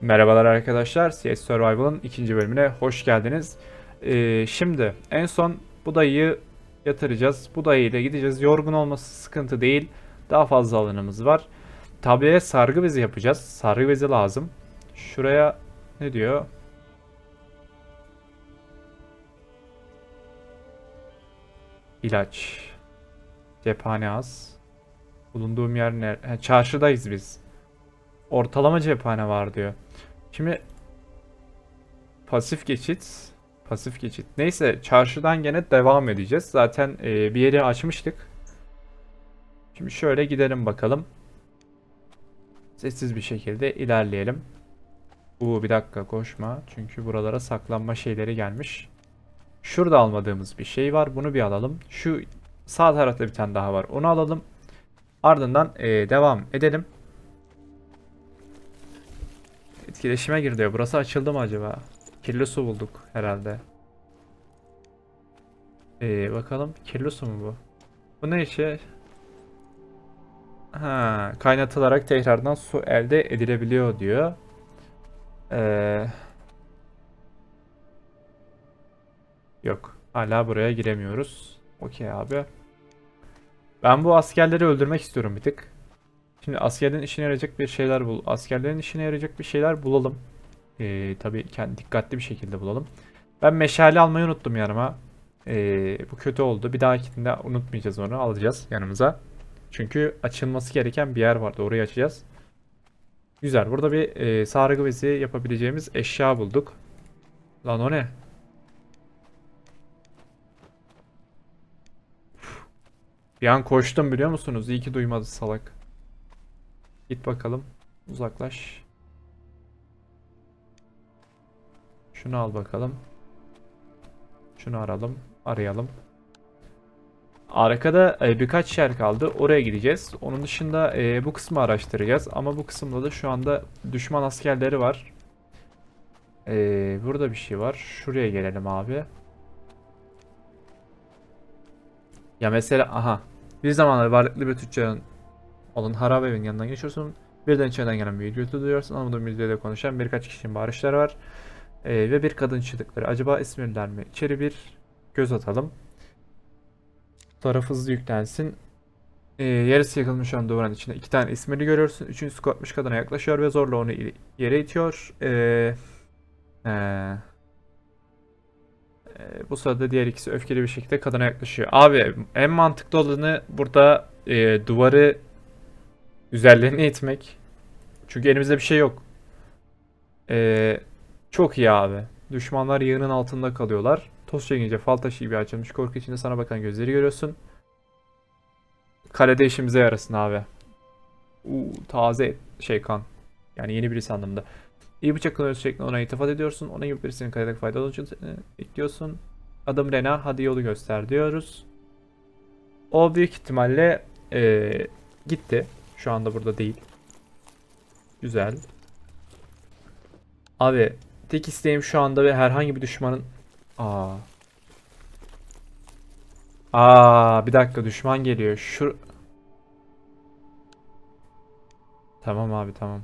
Merhabalar arkadaşlar, CS Survival'ın ikinci bölümüne hoş geldiniz. Ee, şimdi en son bu dayıyı yatıracağız. Bu dayıyla gideceğiz. Yorgun olması sıkıntı değil. Daha fazla alanımız var. Tabiye sargı bezi yapacağız. Sargı bezi lazım. Şuraya ne diyor? İlaç. Cephane az. Bulunduğum yer ne? Çarşıdayız biz. Ortalama cephane var diyor. Şimdi pasif geçit, pasif geçit. Neyse çarşıdan gene devam edeceğiz. Zaten e, bir yeri açmıştık. Şimdi şöyle gidelim bakalım. Sessiz bir şekilde ilerleyelim. Uuu bir dakika koşma. Çünkü buralara saklanma şeyleri gelmiş. Şurada almadığımız bir şey var. Bunu bir alalım. Şu sağ tarafta bir tane daha var. Onu alalım. Ardından e, devam edelim. Etkileşime gir diyor. Burası açıldı mı acaba? Kirli su bulduk herhalde. Ee, bakalım. Kirli su mu bu? Bu ne işe? Ha, kaynatılarak tekrardan su elde edilebiliyor diyor. Ee, yok. Hala buraya giremiyoruz. Okey abi. Ben bu askerleri öldürmek istiyorum bir tık. Şimdi askerlerin işine yarayacak bir şeyler bul. Askerlerin işine yarayacak bir şeyler bulalım. Ee, tabii kendi dikkatli bir şekilde bulalım. Ben meşale almayı unuttum yanıma. Ee, bu kötü oldu. Bir dahakinde unutmayacağız onu. Alacağız yanımıza. Çünkü açılması gereken bir yer vardı. Orayı açacağız. Güzel. Burada bir e, sargı bezi yapabileceğimiz eşya bulduk. Lan o ne? Bir an koştum biliyor musunuz? İyi ki duymadı salak. Git bakalım. Uzaklaş. Şunu al bakalım. Şunu aralım. Arayalım. Arkada e, birkaç yer kaldı. Oraya gideceğiz. Onun dışında e, bu kısmı araştıracağız. Ama bu kısımda da şu anda düşman askerleri var. E, burada bir şey var. Şuraya gelelim abi. Ya mesela aha. Bir zamanlar varlıklı bir tüccarın olan harabe evin yanından geçiyorsun. Birden içeriden gelen bir gürültü duyuyorsun. Anladığım videoda konuşan birkaç kişinin bağırışları var. Ee, ve bir kadın çığlıkları. Acaba İsmirliler mi? İçeri bir göz atalım. Fotoğraf hızlı yüklensin. Ee, yarısı yakılmış olan duvarın içinde iki tane İsmirli görüyorsun. Üçüncüsü korkmuş kadına yaklaşıyor ve zorla onu yere itiyor. Ee, ee, ee, bu sırada diğer ikisi öfkeli bir şekilde kadına yaklaşıyor. Abi en mantıklı olanı burada e, duvarı üzerlerine itmek. Çünkü elimizde bir şey yok. Ee, çok iyi abi. Düşmanlar yığının altında kalıyorlar. Toz çekince fal taşı gibi açılmış korku içinde sana bakan gözleri görüyorsun. Kalede işimize yarasın abi. Uuu taze şey kan. Yani yeni birisi anlamında. İyi bıçak kullanıyorsun şeklinde ona iltifat ediyorsun. Ona gibi birisinin kaledeki faydalı olacağını bekliyorsun. Adım Rena hadi yolu göster diyoruz. O büyük ihtimalle eee, gitti. Şu anda burada değil. Güzel. Abi tek isteğim şu anda ve herhangi bir düşmanın... Aa. Aa bir dakika düşman geliyor. Şu... Tamam abi tamam.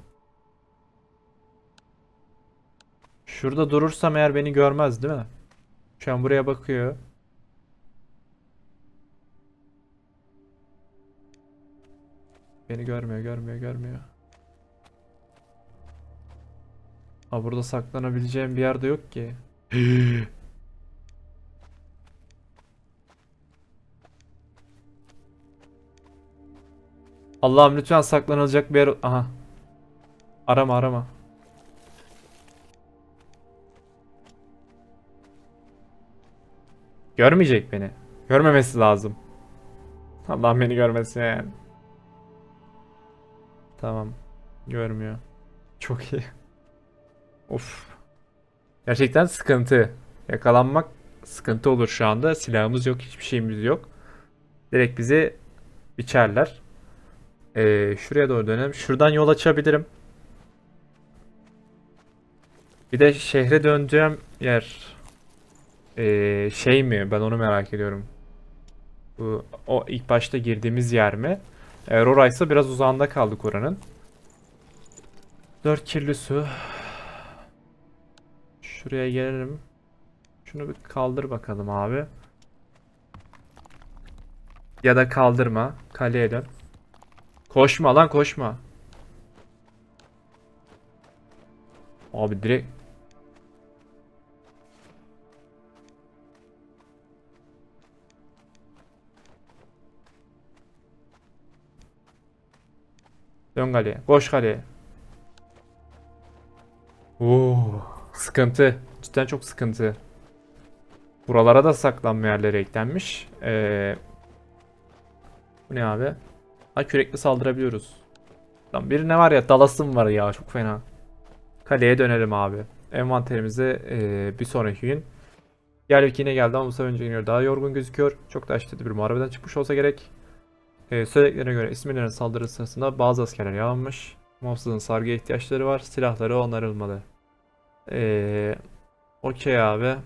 Şurada durursam eğer beni görmez değil mi? Şu an buraya bakıyor. Beni görmüyor, görmüyor, görmüyor. Ha burada saklanabileceğim bir yerde yok ki. Allah'ım lütfen saklanılacak bir yer... Aha. Arama arama. Görmeyecek beni. Görmemesi lazım. Allah'ım beni görmesin. Tamam. Görmüyor. Çok iyi. Of. Gerçekten sıkıntı. Yakalanmak sıkıntı olur şu anda. Silahımız yok, hiçbir şeyimiz yok. Direkt bizi biçerler. Ee, şuraya doğru dönelim. Şuradan yol açabilirim. Bir de şehre döneceğim yer ee, şey mi? Ben onu merak ediyorum. Bu o ilk başta girdiğimiz yer mi? Eğer oraysa biraz uzağında kaldık oranın. 4 kirli su. Şuraya gelelim. Şunu bir kaldır bakalım abi. Ya da kaldırma. Kaleye dön. Koşma lan koşma. Abi direkt Dön kaleye. Koş kaleye. Oo, sıkıntı. Cidden çok sıkıntı. Buralara da saklanma yerleri eklenmiş. Ee, bu ne abi? Ha kürekle saldırabiliyoruz. Lan birine var ya dalasım var ya çok fena. Kaleye dönelim abi. Envanterimize ee, bir sonraki gün. Gelvik yine geldi ama bu sefer önceki daha yorgun gözüküyor. Çok da aşırı bir muharebeden çıkmış olsa gerek. Ee, söylediklerine göre İsmirlerin saldırı sırasında bazı askerler yaralanmış. Muhafızın sargıya ihtiyaçları var. Silahları onarılmalı. Ee, Okey abi.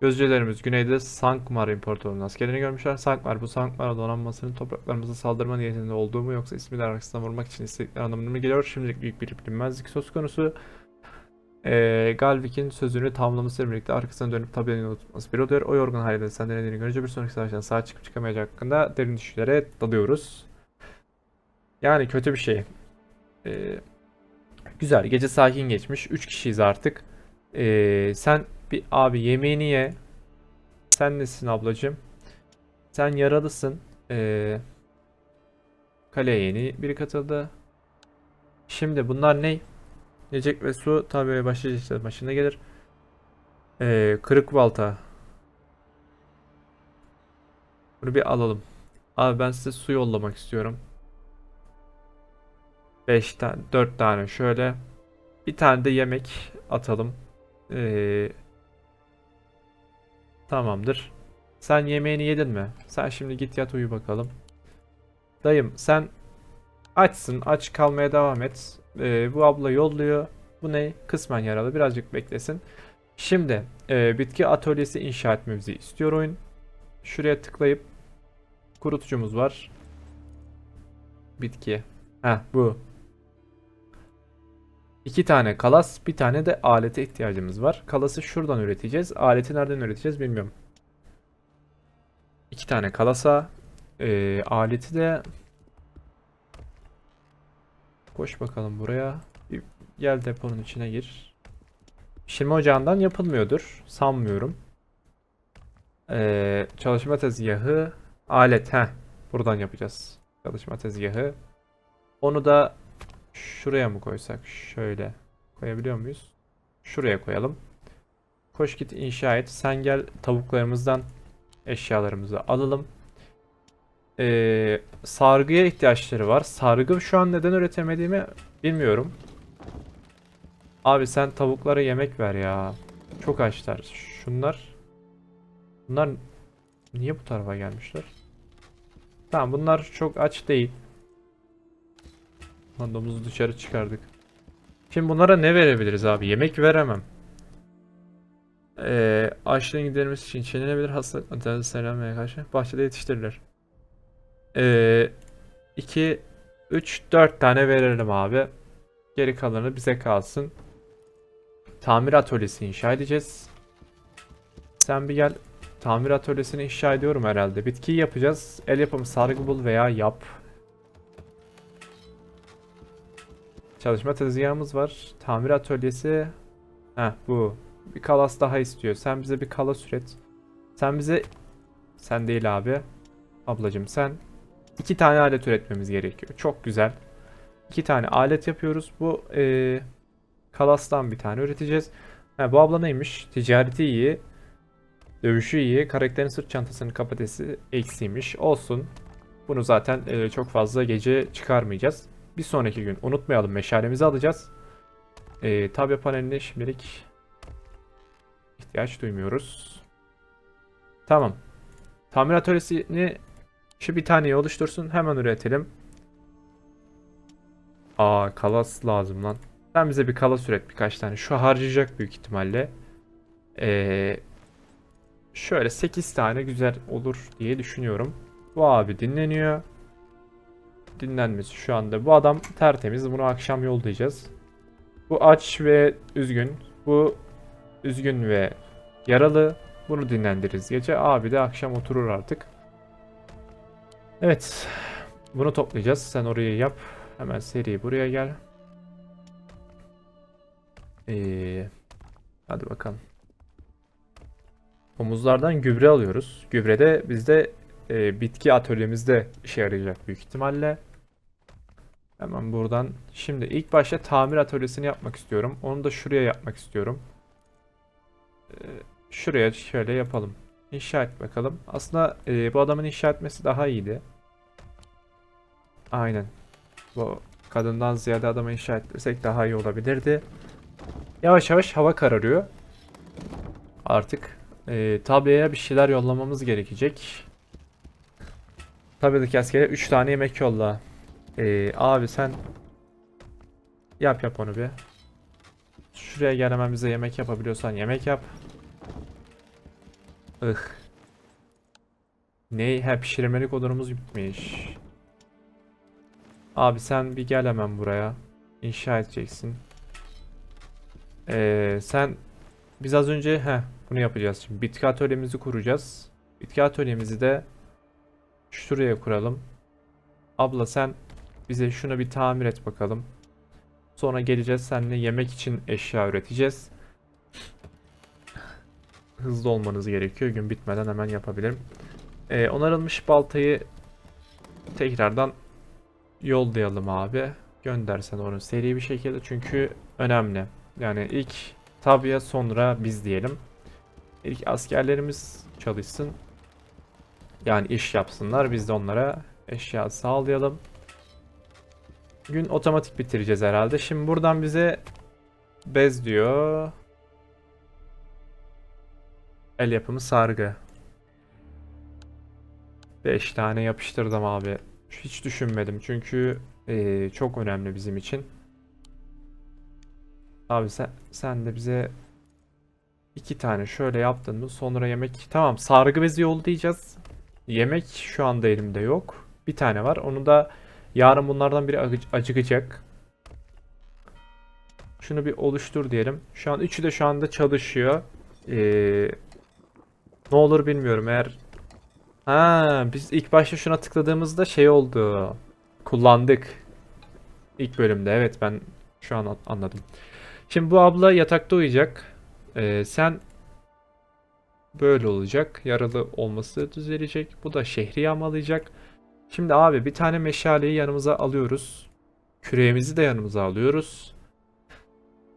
Gözcülerimiz güneyde Sankmar İmparatorluğu'nun askerlerini görmüşler. Sankmar bu Sankmar donanmasının topraklarımıza saldırma niyetinde olduğu mu yoksa İsmirler arkasından vurmak için istedikleri anlamına mı geliyor? Şimdilik büyük bir bilinmezlik söz konusu. Ee, Galvik'in sözünü tamamlamasıyla birlikte arkasına dönüp tabiatını unutması bir oluyor. O yorgun halde sen denediğini görünce bir sonraki savaştan sağ çıkıp çıkamayacağı hakkında derin düşüncelere dalıyoruz. Yani kötü bir şey. Ee, güzel. Gece sakin geçmiş. 3 kişiyiz artık. Ee, sen bir abi yemeğini ye. Sen nesin ablacığım? Sen yaralısın. Ee, kaleye yeni biri katıldı. Şimdi bunlar ne? Yiyecek ve su tabi başlıca işte başına gelir. Ee, kırık balta. Bunu bir alalım. Abi ben size su yollamak istiyorum. 5 tane 4 tane şöyle. Bir tane de yemek atalım. Ee, tamamdır. Sen yemeğini yedin mi? Sen şimdi git yat uyu bakalım. Dayım sen açsın. Aç kalmaya devam et. Ee, bu abla yolluyor. Bu ne? Kısmen yaralı. Birazcık beklesin. Şimdi e, bitki atölyesi inşa etmemizi istiyor oyun. Şuraya tıklayıp kurutucumuz var. Bitki. Heh bu. İki tane kalas, bir tane de alete ihtiyacımız var. Kalası şuradan üreteceğiz. Aleti nereden üreteceğiz bilmiyorum. İki tane kalasa, e, aleti de koş bakalım buraya. Bir Gel deponun içine gir. Pişirme ocağından yapılmıyordur. Sanmıyorum. Ee, çalışma tezgahı. Alet. Heh. Buradan yapacağız. Çalışma tezgahı. Onu da şuraya mı koysak? Şöyle. Koyabiliyor muyuz? Şuraya koyalım. Koş git inşa et. Sen gel tavuklarımızdan eşyalarımızı alalım. Ee, sargıya ihtiyaçları var. Sargı şu an neden üretemediğimi bilmiyorum. Abi sen tavuklara yemek ver ya. Çok açlar. Şunlar. Bunlar niye bu tarafa gelmişler? Tamam bunlar çok aç değil. Lan domuzu dışarı çıkardık. Şimdi bunlara ne verebiliriz abi? Yemek veremem. Ee, açlığın giderilmesi için çiğnenebilir hastalıkla selamaya karşı bahçede yetiştirilir. Ee, 2 3 4 tane verelim abi. Geri kalanı bize kalsın. Tamir atölyesi inşa edeceğiz. Sen bir gel. Tamir atölyesini inşa ediyorum herhalde. Bitkiyi yapacağız. El yapımı sargı bul veya yap. Çalışma tezgahımız var. Tamir atölyesi. Heh bu. Bir kalas daha istiyor. Sen bize bir kalas üret. Sen bize... Sen değil abi. Ablacım sen. iki tane alet üretmemiz gerekiyor. Çok güzel. İki tane alet yapıyoruz. Bu eee Kalas'tan bir tane üreteceğiz. Ha, bu abla neymiş? Ticareti iyi. Dövüşü iyi. Karakterin sırt çantasının kapasitesi eksiymiş. Olsun. Bunu zaten e, çok fazla gece çıkarmayacağız. Bir sonraki gün unutmayalım meşalemizi alacağız. E, tabya paneline şimdilik ihtiyaç duymuyoruz. Tamam. Tamir atölyesini şu bir taneyi oluştursun. Hemen üretelim. Aa kalas lazım lan. Sen bize bir kalas üret birkaç tane. Şu harcayacak büyük ihtimalle. Ee, şöyle 8 tane güzel olur diye düşünüyorum. Bu abi dinleniyor. Dinlenmesi şu anda. Bu adam tertemiz. Bunu akşam yollayacağız. Bu aç ve üzgün. Bu üzgün ve yaralı. Bunu dinlendiririz gece. Abi de akşam oturur artık. Evet. Bunu toplayacağız. Sen orayı yap. Hemen seri buraya gel. Ee, hadi bakalım. Omuzlardan gübre alıyoruz. Gübre de bizde e, bitki atölyemizde işe yarayacak büyük ihtimalle. Hemen buradan. Şimdi ilk başta tamir atölyesini yapmak istiyorum. Onu da şuraya yapmak istiyorum. Ee, şuraya şöyle yapalım. İnşa et bakalım. Aslında e, bu adamın inşa etmesi daha iyiydi. Aynen. Bu kadından ziyade adamı inşa ettirsek daha iyi olabilirdi. Yavaş yavaş hava kararıyor. Artık e, tabloya bir şeyler yollamamız gerekecek. Tablodaki askere 3 tane yemek yolla. E, abi sen yap yap onu bir. Şuraya gel hemen bize yemek yapabiliyorsan yemek yap. Ih. Ne? Ha pişirmelik odunumuz bitmiş. Abi sen bir gel hemen buraya. İnşa edeceksin. Ee, sen biz az önce he bunu yapacağız şimdi. Bitki atölyemizi kuracağız. Bitki atölyemizi de şuraya kuralım. Abla sen bize şunu bir tamir et bakalım. Sonra geleceğiz seninle yemek için eşya üreteceğiz. Hızlı olmanız gerekiyor. Gün bitmeden hemen yapabilirim. Ee, onarılmış baltayı tekrardan yollayalım abi. Göndersen onu seri bir şekilde çünkü önemli. Yani ilk Tabya sonra biz diyelim. İlk askerlerimiz çalışsın. Yani iş yapsınlar. Biz de onlara eşya sağlayalım. Gün otomatik bitireceğiz herhalde. Şimdi buradan bize bez diyor. El yapımı sargı. 5 tane yapıştırdım abi. Hiç düşünmedim çünkü eee, çok önemli bizim için. Abi sen sen de bize iki tane şöyle yaptın mı sonra yemek tamam sargı bezi yollayacağız. Yemek şu anda elimde yok. Bir tane var. Onu da yarın bunlardan biri acı- acıkacak. Şunu bir oluştur diyelim. Şu an üçü de şu anda çalışıyor. Ee, ne olur bilmiyorum eğer Ha, biz ilk başta şuna tıkladığımızda şey oldu. Kullandık. İlk bölümde. Evet ben şu an an- anladım. Şimdi bu abla yatakta uyuyacak. Ee, sen böyle olacak. Yaralı olması düzelecek. Bu da şehri yağmalayacak. Şimdi abi bir tane meşaleyi yanımıza alıyoruz. Küreğimizi de yanımıza alıyoruz.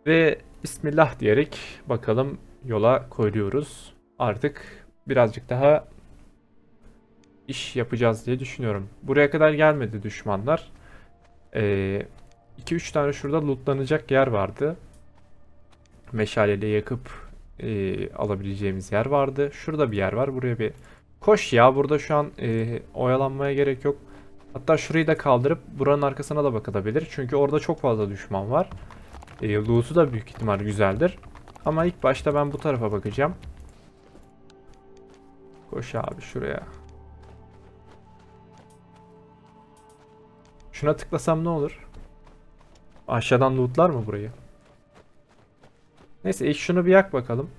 Ve Bismillah diyerek bakalım yola koyuyoruz. Artık birazcık daha iş yapacağız diye düşünüyorum. Buraya kadar gelmedi düşmanlar. 2-3 tane şurada lootlanacak yer vardı. Meşaleyle yakıp e, alabileceğimiz yer vardı. Şurada bir yer var. Buraya bir koş ya. Burada şu an e, oyalanmaya gerek yok. Hatta şurayı da kaldırıp buranın arkasına da bakılabilir. Çünkü orada çok fazla düşman var. E, loot'u da büyük ihtimal güzeldir. Ama ilk başta ben bu tarafa bakacağım. Koş abi şuraya. Şuna tıklasam ne olur? Aşağıdan lootlar mı burayı? Neyse ilk şunu bir yak bakalım.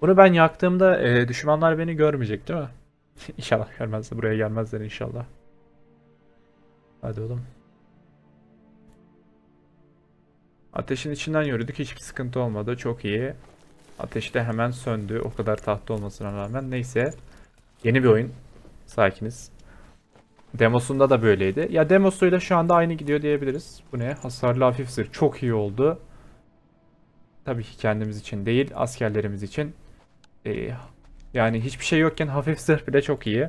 Bunu ben yaktığımda e, düşmanlar beni görmeyecek değil mi? İnşallah görmezler. Buraya gelmezler inşallah. Hadi oğlum. Ateşin içinden yürüdük. Hiçbir sıkıntı olmadı. Çok iyi. Ateş de hemen söndü. O kadar tahta olmasına rağmen. Neyse. Yeni bir oyun. Sakiniz. Demosunda da böyleydi. Ya demosuyla şu anda aynı gidiyor diyebiliriz. Bu ne? Hasarlı hafif zırh. Çok iyi oldu. Tabii ki kendimiz için değil, askerlerimiz için. Ee, yani hiçbir şey yokken hafif zırh bile çok iyi.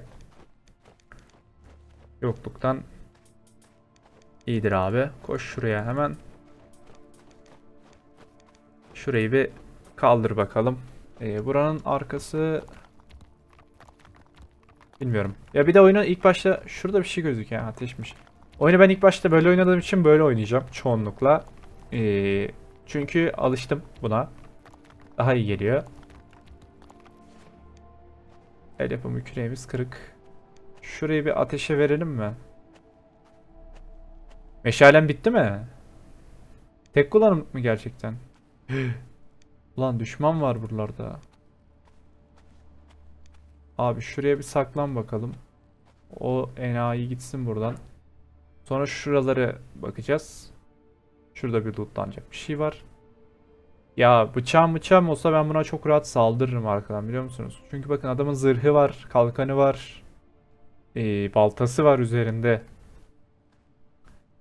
Yokluktan iyidir abi. Koş şuraya hemen. Şurayı bir kaldır bakalım. Ee, buranın arkası Bilmiyorum. Ya bir de oyunu ilk başta şurada bir şey gözüküyor yani ateşmiş. Oyunu ben ilk başta böyle oynadığım için böyle oynayacağım çoğunlukla. Ee, çünkü alıştım buna. Daha iyi geliyor. El yapımı küreğimiz kırık. Şurayı bir ateşe verelim mi? Meşalem bitti mi? Tek kullanım mı gerçekten? Ulan düşman var buralarda. Abi şuraya bir saklan bakalım. O enayi gitsin buradan. Sonra şuraları bakacağız. Şurada bir lootlanacak bir şey var. Ya bıçağım bıçağım olsa ben buna çok rahat saldırırım arkadan biliyor musunuz? Çünkü bakın adamın zırhı var, kalkanı var. ee, baltası var üzerinde.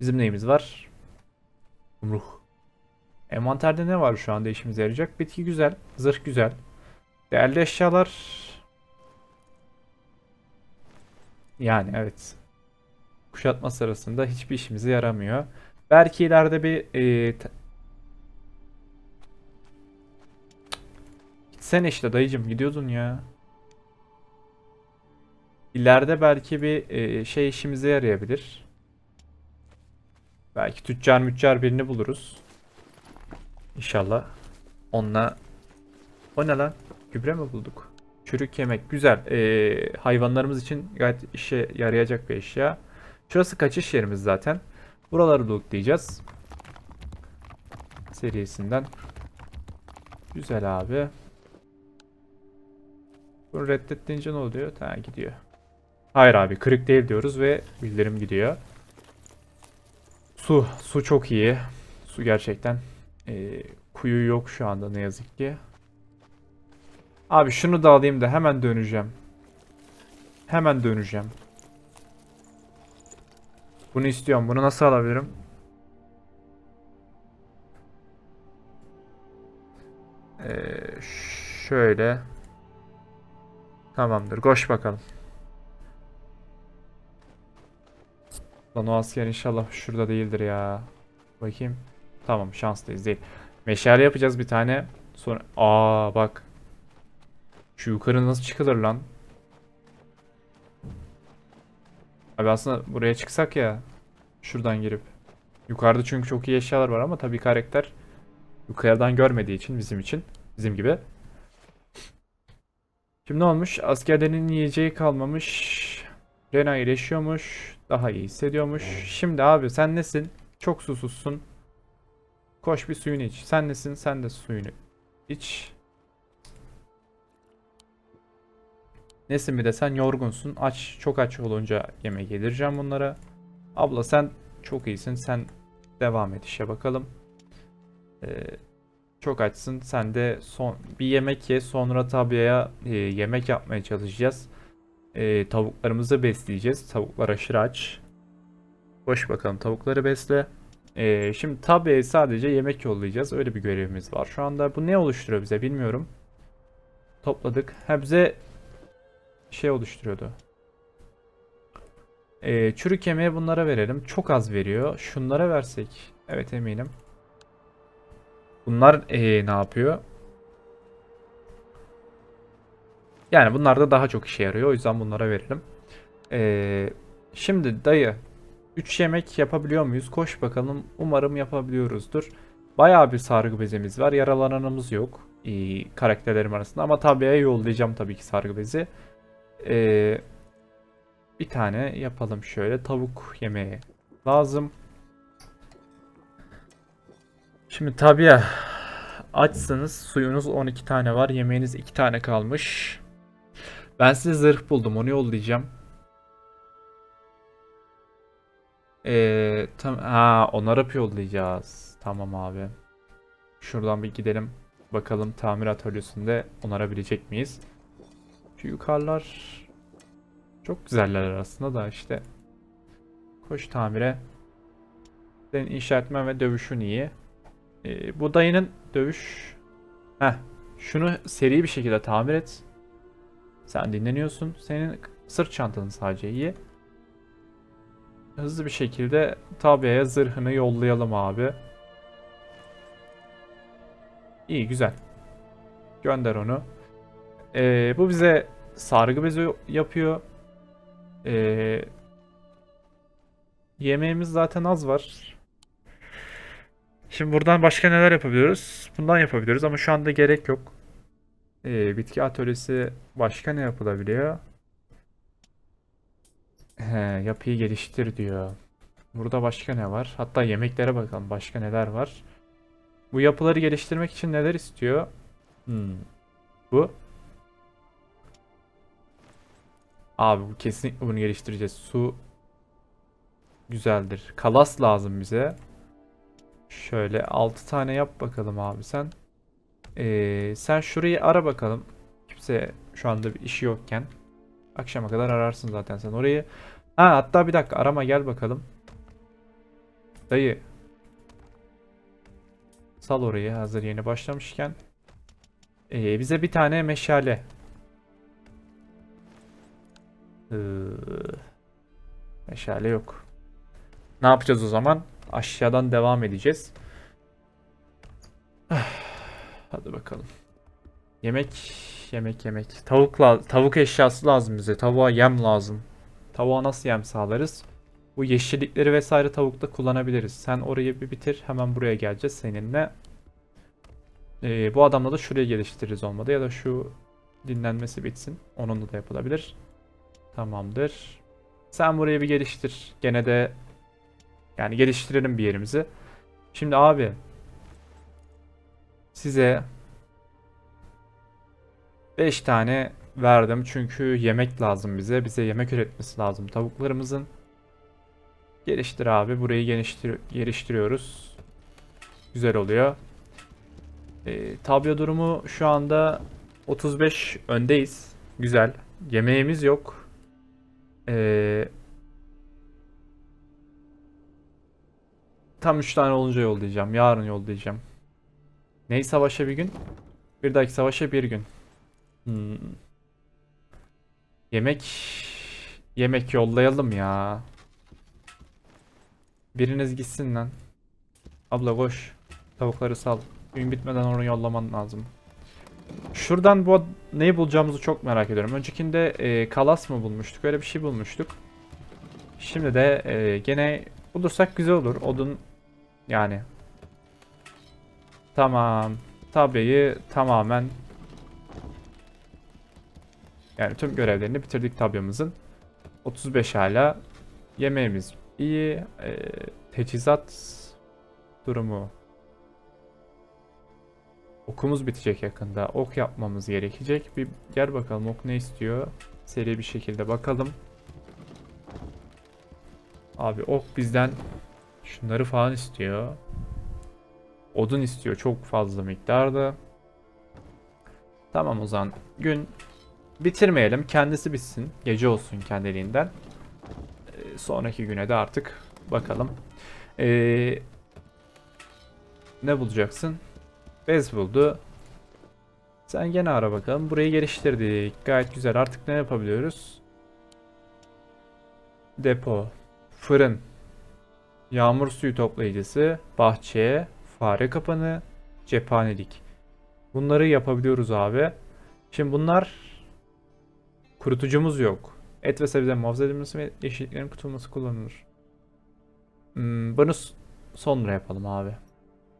Bizim neyimiz var? Yumruk. Envanterde ne var şu anda işimize yarayacak? Bitki güzel, zırh güzel. Değerli eşyalar... Yani evet. Kuşatma sırasında hiçbir işimize yaramıyor. Belki ileride bir e, Gitsene işte dayıcım gidiyordun ya. İleride belki bir e, şey işimize yarayabilir. Belki tüccar müccar birini buluruz. İnşallah. Onunla... O ne lan? Gübre mi bulduk? Çürük yemek. Güzel. E, hayvanlarımız için gayet işe yarayacak bir eşya. Şurası kaçış yerimiz zaten. Buraları lootlayacağız. Serisinden. Güzel abi. Bunu reddettiğince ne oluyor? Ha gidiyor. Hayır abi kırık değil diyoruz ve bildirim gidiyor. Su. Su çok iyi. Su gerçekten. Ee, kuyu yok şu anda ne yazık ki. Abi şunu da alayım da hemen döneceğim. Hemen döneceğim. Bunu istiyorum. Bunu nasıl alabilirim? Ee, şöyle. Tamamdır. Koş bakalım. Lan o asker inşallah şurada değildir ya. Bakayım. Tamam şanslıyız değil. Meşale yapacağız bir tane. Sonra aa bak. Şu yukarı nasıl çıkılır lan? Abi aslında buraya çıksak ya. Şuradan girip. Yukarıda çünkü çok iyi eşyalar var ama tabii karakter yukarıdan görmediği için bizim için. Bizim gibi. Şimdi ne olmuş? Askerlerin yiyeceği kalmamış. Rena iyileşiyormuş. Daha iyi hissediyormuş. Şimdi abi sen nesin? Çok susuzsun. Koş bir suyunu iç. Sen nesin? Sen de suyunu iç. Nesin bir de sen yorgunsun. Aç, çok aç olunca yemek yedireceğim bunlara. Abla sen çok iyisin. Sen devam et işe bakalım. Ee, çok açsın. Sen de son bir yemek ye. Sonra tabiaya e, yemek yapmaya çalışacağız. E, tavuklarımızı besleyeceğiz. Tavuklar aşırı aç. Boş bakalım tavukları besle. E, şimdi tabiaya sadece yemek yollayacağız. Öyle bir görevimiz var. Şu anda bu ne oluşturuyor bize bilmiyorum. Topladık. Ha bize şey oluşturuyordu. E, çürük yemeği bunlara verelim. Çok az veriyor. Şunlara versek. Evet eminim. Bunlar eee, ne yapıyor? Yani bunlar da daha çok işe yarıyor. O yüzden bunlara verelim. Eee, şimdi dayı 3 yemek yapabiliyor muyuz? Koş bakalım. Umarım yapabiliyoruzdur. Bayağı bir sargı bezimiz var. Yaralananımız yok. Ee, karakterlerim arasında. Ama tabiye yollayacağım tabii ki sargı bezi. Ee, bir tane yapalım şöyle. Tavuk yemeği lazım. Şimdi tabii ya açsınız suyunuz 12 tane var yemeğiniz 2 tane kalmış. Ben size zırh buldum onu yollayacağım. Ee, tam ha onarıp yollayacağız. Tamam abi. Şuradan bir gidelim. Bakalım tamir atölyesinde onarabilecek miyiz? Şu yukarılar çok güzeller aslında da işte. Koş tamire. Senin inşa etmen ve dövüşün iyi. Ee, bu dayının dövüş... Heh. Şunu seri bir şekilde tamir et. Sen dinleniyorsun. Senin sırt çantanın sadece iyi. Hızlı bir şekilde Tabia'ya zırhını yollayalım abi. İyi güzel. Gönder onu. Ee, bu bize sargı bezi yapıyor. Ee, yemeğimiz zaten az var. Şimdi buradan başka neler yapabiliyoruz? Bundan yapabiliyoruz ama şu anda gerek yok. Ee, bitki atölyesi başka ne yapılabiliyor? He, yapıyı geliştir diyor. Burada başka ne var? Hatta yemeklere bakalım başka neler var. Bu yapıları geliştirmek için neler istiyor? Hmm. Bu. Abi bu kesinlikle bunu geliştireceğiz. Su güzeldir. Kalas lazım bize. Şöyle 6 tane yap bakalım abi sen. Ee, sen şurayı ara bakalım. Kimse şu anda bir işi yokken. Akşama kadar ararsın zaten sen orayı. Ha hatta bir dakika arama gel bakalım. Dayı. Sal orayı hazır yeni başlamışken. Ee, bize bir tane meşale. Ee, meşale yok. Ne yapacağız o zaman? Aşağıdan devam edeceğiz. Hadi bakalım. Yemek, yemek, yemek. Tavuk tavuk eşyası lazım bize. Tavuğa yem lazım. Tavuğa nasıl yem sağlarız? Bu yeşillikleri vesaire tavukta kullanabiliriz. Sen orayı bir bitir. Hemen buraya geleceğiz seninle. Ee, bu adamla da şuraya geliştiririz olmadı. Ya da şu dinlenmesi bitsin. Onunla da yapılabilir. Tamamdır. Sen burayı bir geliştir. Gene de yani geliştirelim bir yerimizi. Şimdi abi size 5 tane verdim çünkü yemek lazım bize. Bize yemek üretmesi lazım tavuklarımızın. Geliştir abi. Burayı geliştir geliştiriyoruz. Güzel oluyor. Ee, tablo durumu şu anda 35 öndeyiz. Güzel. Yemeğimiz yok. Ee, tam 3 tane olunca yollayacağım. Yarın yollayacağım. Ney savaşa bir gün? Bir dahaki savaşa bir gün. Hmm. Yemek yemek yollayalım ya. Biriniz gitsin lan. Abla koş. Tavukları sal. Gün bitmeden onu yollaman lazım. Şuradan bu neyi bulacağımızı çok merak ediyorum. Öncekinde e, kalas mı bulmuştuk? Öyle bir şey bulmuştuk. Şimdi de e, gene bulursak güzel olur. Odun yani. Tamam. Tabeyi tamamen yani tüm görevlerini bitirdik tabyamızın. 35 hala. Yemeğimiz iyi. Ee, teçhizat durumu. Okumuz bitecek yakında. Ok yapmamız gerekecek. Bir gel bakalım ok ne istiyor. Seri bir şekilde bakalım. Abi ok bizden şunları falan istiyor. Odun istiyor çok fazla miktarda. Tamam o zaman gün bitirmeyelim. Kendisi bitsin. Gece olsun kendiliğinden. Ee, sonraki güne de artık bakalım. Ee, ne bulacaksın? Bez buldu. Sen gene ara bakalım. Burayı geliştirdik. Gayet güzel. Artık ne yapabiliyoruz? Depo. Fırın. Yağmur suyu toplayıcısı. Bahçe. Fare kapanı. Cephanelik. Bunları yapabiliyoruz abi. Şimdi bunlar kurutucumuz yok. Et ve sebze muhafaza edilmesi ve yeşilliklerin kurutulması kullanılır. Hmm, bunu sonra yapalım abi.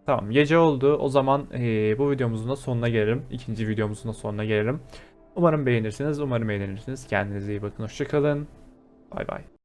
Tamam gece oldu. O zaman eee, bu videomuzun da sonuna gelelim. İkinci videomuzun da sonuna gelelim. Umarım beğenirsiniz. Umarım eğlenirsiniz. Kendinize iyi bakın. Hoşçakalın. Bay bay.